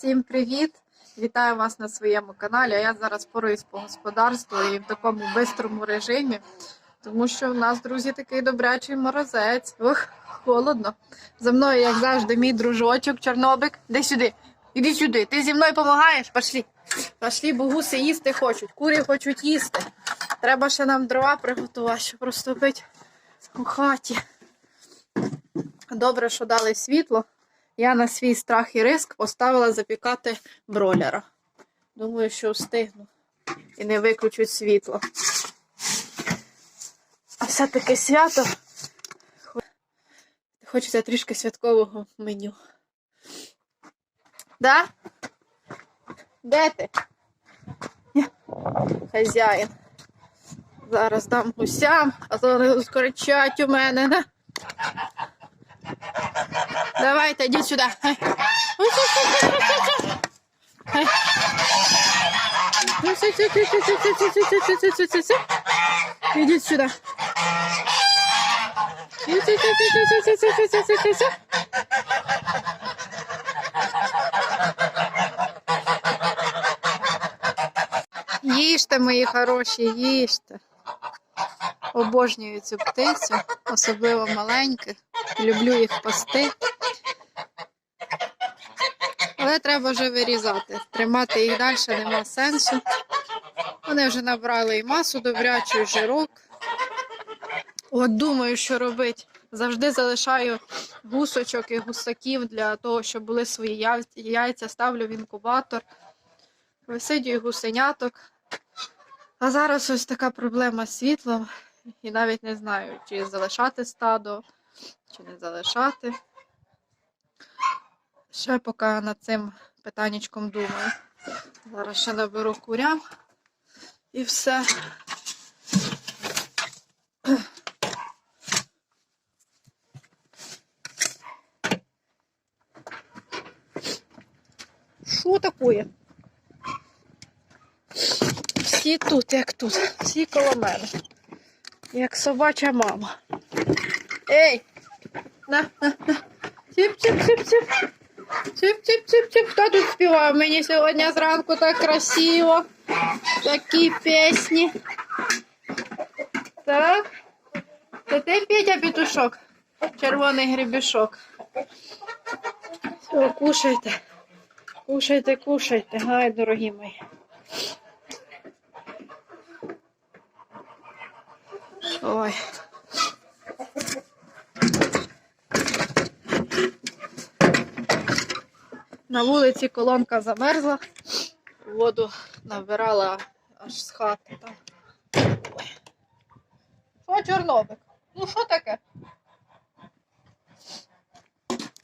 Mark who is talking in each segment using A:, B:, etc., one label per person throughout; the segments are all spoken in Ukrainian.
A: Всім привіт! Вітаю вас на своєму каналі. А я зараз поруюсь по господарству і в такому бистрому режимі, тому що в нас, друзі, такий добрячий морозець. Ох, холодно. За мною, як завжди, мій дружочок Чорнобик. Іди сюди, іди сюди. Ти зі мною допомагаєш? Пошли. Пошли, бо їсти хочуть, курі хочуть їсти. Треба ще нам дрова приготувати, щоб розтопити у хаті. Добре, що дали світло. Я на свій страх і риск поставила запікати бройлера. Думаю, що встигну і не виключуть світло. А все-таки свято. Хочеться трішки святкового меню. Да? Де ти? Хазяїн. Зараз дам гусям, а то вони скоричать у мене, да? Давайте, йдіть сюда. Йдіть сюда. Їжте, мої хороші, їжте. Обожнюю цю птицю, особливо маленьких. Люблю їх пасти. Але треба вже вирізати. Тримати їх далі нема сенсу. Вони вже набрали і масу добрячу, і жирок. От думаю, що робити. Завжди залишаю гусочок і гусаків для того, щоб були свої яйця. Ставлю в інкубатор, висидюю гусеняток. А зараз ось така проблема з світлом. І навіть не знаю, чи залишати стадо, чи не залишати. Ще поки над цим питаннячком думаю. Зараз ще наберу курям і все. Що таке? Всі тут, як тут, всі коло мене. Як собача мама. Ей! На, на. Чіп, чіп, чіп, чіп. Чіп, чіп, чіп, чіп. Хто тут співав мені сьогодні зранку так красиво? Такі пісні. Так. Це ти Петя петушок? Червоний гребішок. Все, кушайте. Кушайте, кушайте. Гай, дорогі мої. Ой. На вулиці колонка замерзла, воду набирала аж з хати. Що, чорнобик? Ну що таке?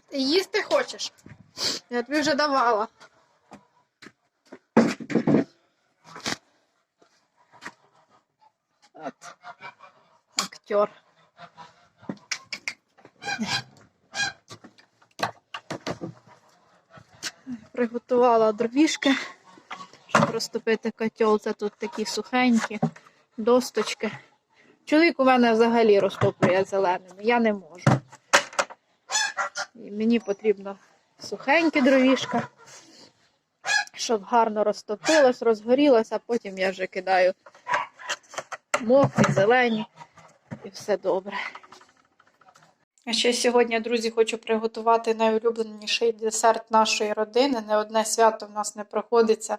A: Ти їсти хочеш? Я тобі вже давала. От. Актер. Приготувала дровішки, щоб розтопити котел. Це тут такі сухенькі досточки. Чоловік у мене взагалі розтоплює зеленими, я не можу. І мені потрібно сухенькі дровішка, щоб гарно розтопилось, розгорілося, а потім я вже кидаю мокрі, зелені і все добре. Ще сьогодні, друзі, хочу приготувати найулюбленіший десерт нашої родини. Не одне свято в нас не проходиться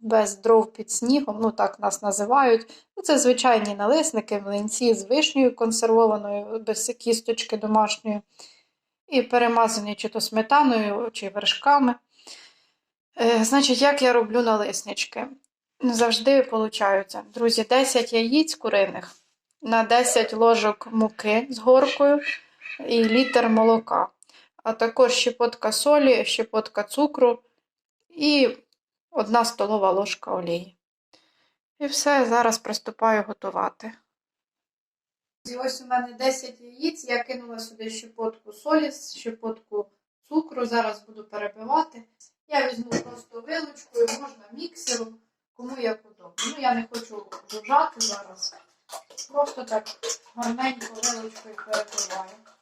A: без дров під снігом, ну так нас називають. Ну, Це звичайні налисники, млинці з вишнею консервованою, без кісточки домашньої, і перемазані чи то сметаною, чи вершками. Е, значить, як я роблю налиснички? Завжди получаються. Друзі, 10 яєць куриних на 10 ложок муки з горкою і літр молока, а також щепотка солі, щепотка цукру і 1 столова ложка олії. І все, зараз приступаю готувати. Ось у мене 10 яєць, я кинула сюди щепотку солі, щепотку цукру, зараз буду перебивати. Я візьму просто вилочкою, можна міксером, кому як удобно. Ну, я не хочу жужжати зараз. Просто так гарненько вилочкою перебиваю.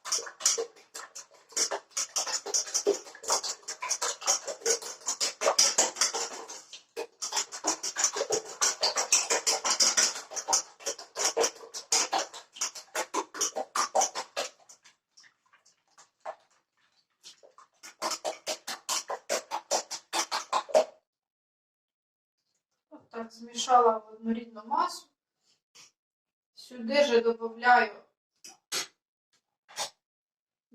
A: Так, змішала в однорідну масу. Сюди же додаю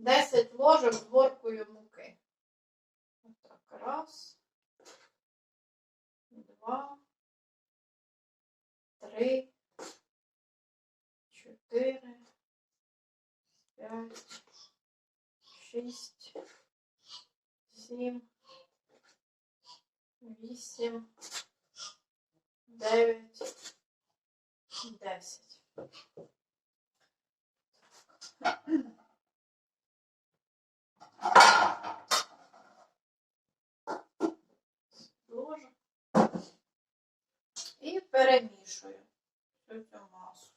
A: 10 ложок з горкою муки. Отак, раз, два, три, чотири, п'ять, шість, сім, вісім, дев'ять, десять. Ложу. І перемішую всю цю масу.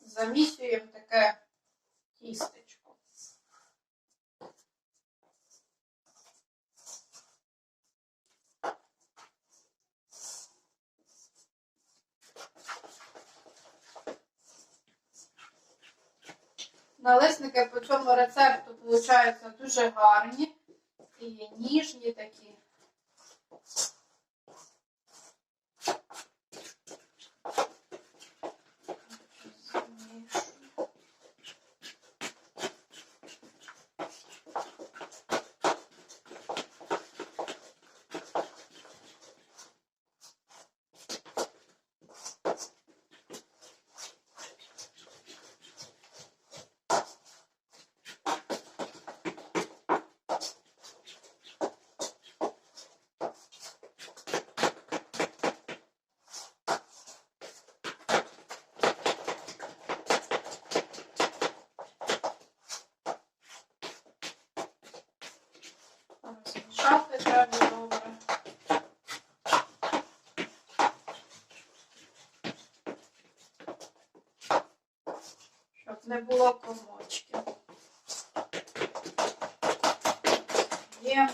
A: Замісюємо таке тістечко. Налисники по цьому рецепту виходять, дуже гарні і ніжні такі. Добре. Щоб не було комочків. Є.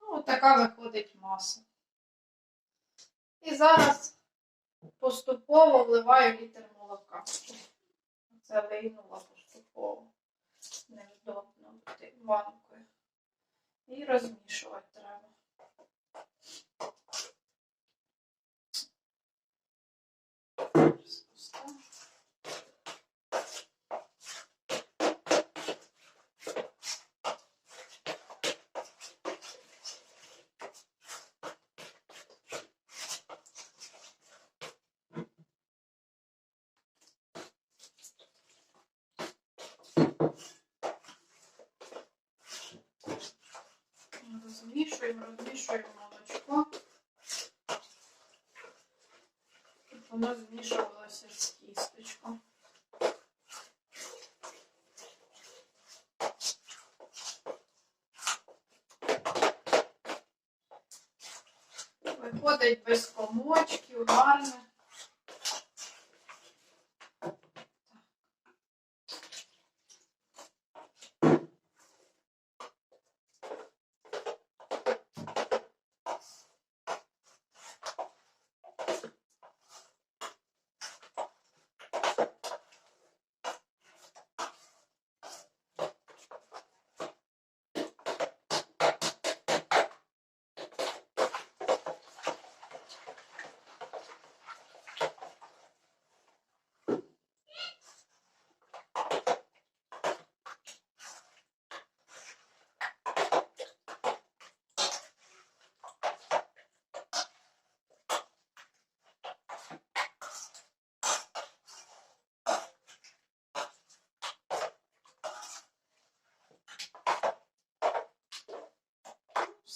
A: Ну, така виходить маса. І зараз поступово вливаю літр молока. Це вийнула поступово. Невдобно бути банкою. І розмішувати треба. Зараз поставлю. Розмішуємо, розмішуємо молочко. Щоб воно змішувалося з кісточком. Виходить без комочків, гарне.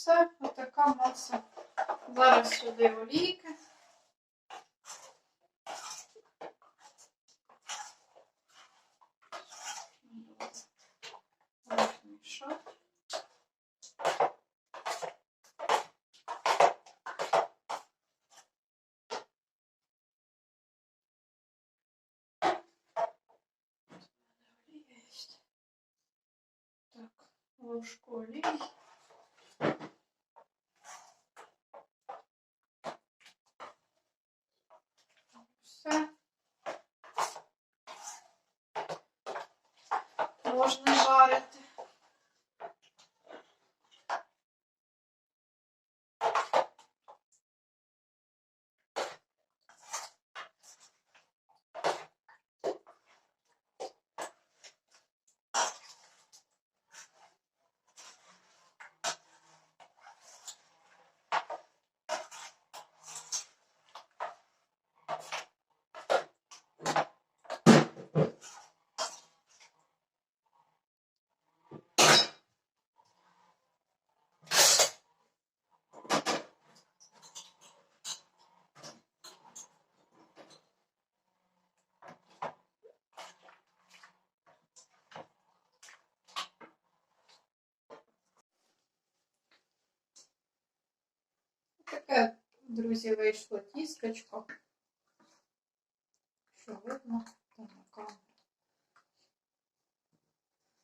A: Все, отака маса. Зараз сюди олійки. Розмішати. Есть. Так, ложку олії. Друзі, вийшло тістечко. Що видно там на камеру.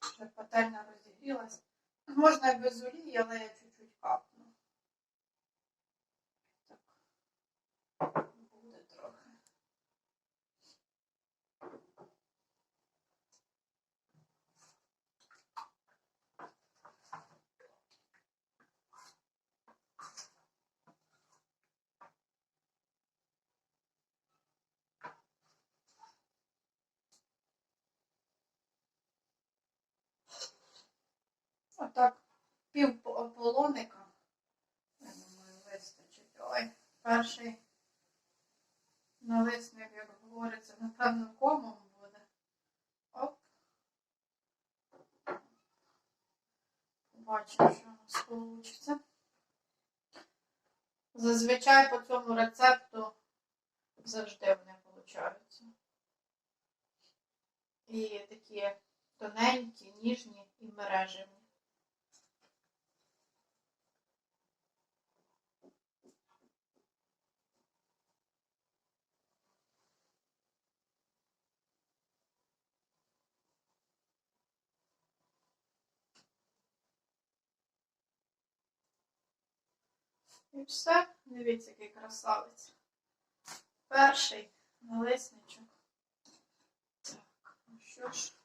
A: Вже пательня розігрілась. Можна і без олії, але я чуть-чуть капну. Так. Буде трохи. Отак, пів полоника. Я думаю, вистачить. Ой, перший налисник, як говориться, напевно, комом буде. Оп. Побачимо, що у нас вийде. Зазвичай по цьому рецепту завжди вони получаються. І такі тоненькі, ніжні і мережевні. І все. Дивіться, який красавець. Перший налисничок. Так, ну що ж.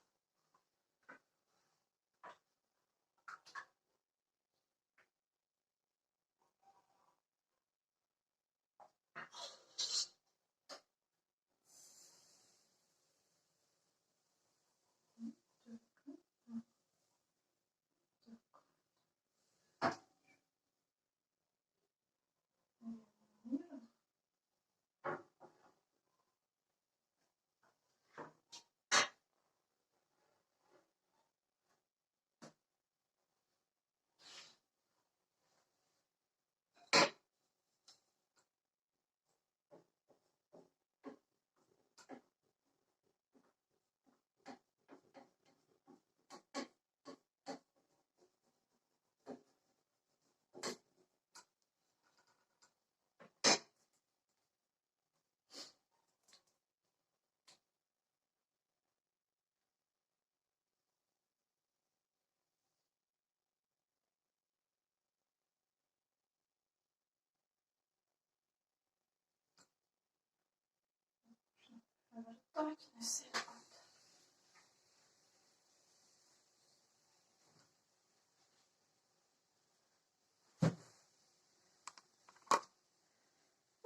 A: Повертать не сильно.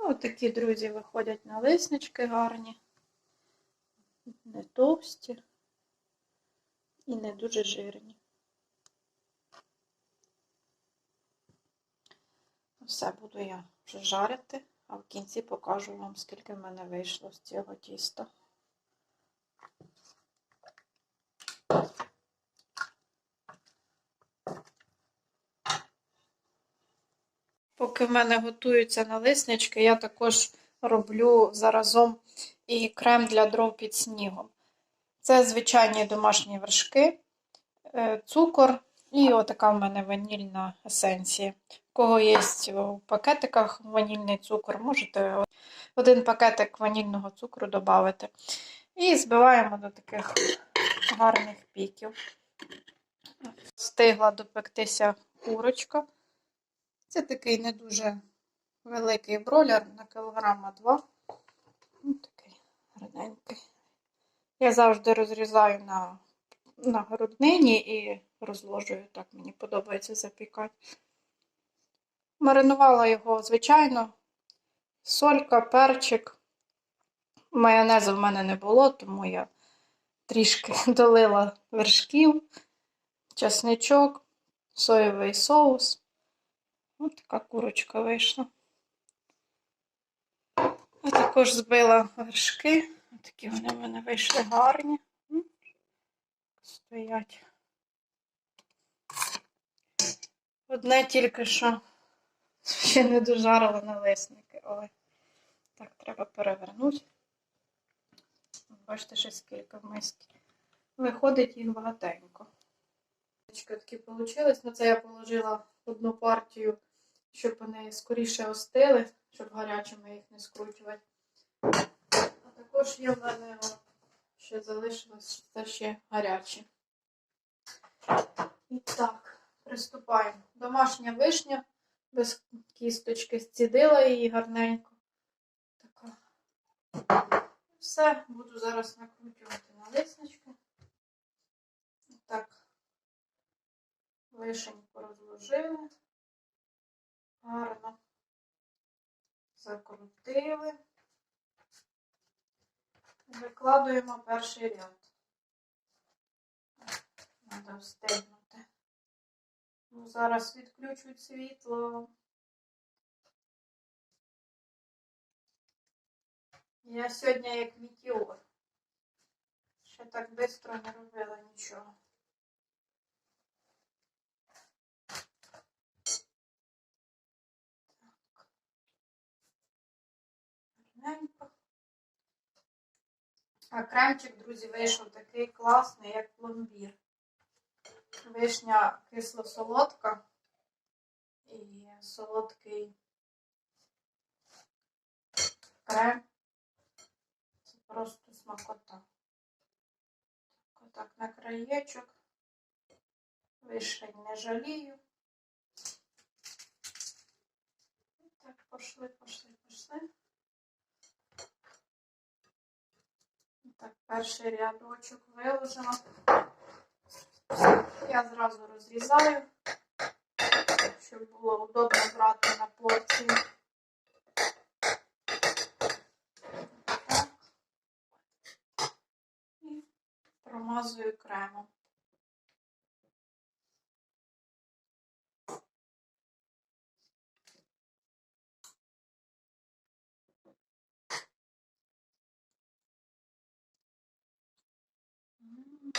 A: Ось такі, друзі, виходять налиснички гарні, не товсті і не дуже жирні. Все буду я вже жарити, а в кінці покажу вам, скільки в мене вийшло з цього тіста. Поки в мене готуються налиснички, я також роблю заразом і крем для дров під снігом. Це звичайні домашні вершки, е, цукор і отака в мене ванільна есенція. У кого є у пакетиках ванільний цукор, можете один пакетик ванільного цукру додати. І збиваємо до таких гарних піків. Встигла допектися курочка. Це такий не дуже великий бройлер на кілограма два. Ось такий гарненький. Я завжди розрізаю на, на груднині і розложую. Так мені подобається запікати. Маринувала його, звичайно, солька, перчик. Майонезу в мене не було, тому я трішки долила вершків, чесничок, соєвий соус. Ось така курочка вийшла. А також збила вершки. Ось такі вони в мене вийшли гарні. Стоять. Одне тільки що ще не дожарила налисники. Ой, так треба перевернути. Бачите, ще скільки в мисці. Виходить їх багатенько. Такі вийшли. На це я положила одну партію, щоб вони скоріше остили, щоб гарячими їх не скручувати. А також є в мене ще залишилось це ще гарячі. І так, приступаємо. Домашня вишня без кісточки зцідила її гарненько. Така. Все, буду зараз накручувати на лиснички. Так, вишеньку розложили. Гарно закрутили. Викладуємо перший ряд. Треба встигнути. Ну, зараз відключуть світло. Я сьогодні як мітіор. Ще так швидко не робила нічого. Гарненько. А кремчик, друзі, вийшов такий класний, як пломбір. Вишня кисло-солодка і солодкий крем. Це просто смакота. Отак на краєчок. Вишень не жалію. Так, пошли, пошли, пошли. Так, перший рядочок виложила. Я зразу розрізаю, щоб було удобно брати на порції. Так. І промазую кремом. М.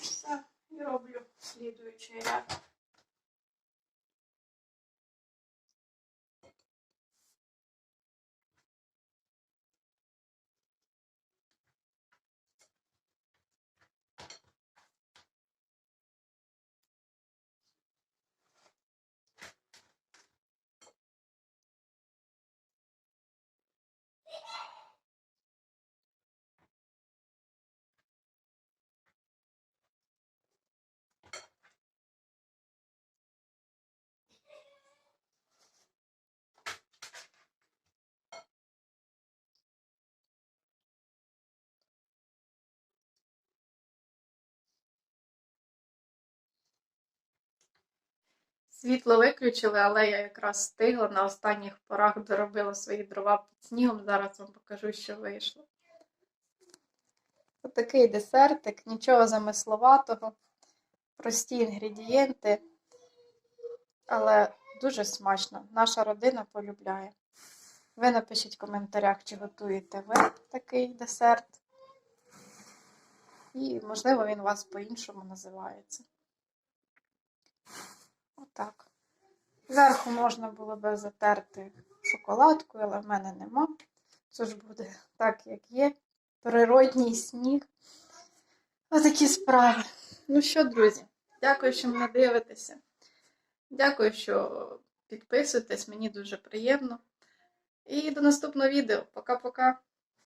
A: Все, і роблю слідуючий ряд. Світло виключили, але я якраз встигла на останніх порах доробила свої дрова під снігом. Зараз вам покажу, що вийшло. Отакий десертик, нічого замисловатого. прості інгредієнти, але дуже смачно. Наша родина полюбляє. Ви напишіть в коментарях, чи готуєте ви такий десерт. І, можливо, він у вас по-іншому називається. Отак. Зверху можна було би затерти шоколадкою, але в мене нема. Це ж буде так, як є. Природній сніг. Отакі справи. Ну що, друзі, дякую, що мене дивитеся. Дякую, що підписуєтесь, мені дуже приємно. І до наступного відео. Пока-пока.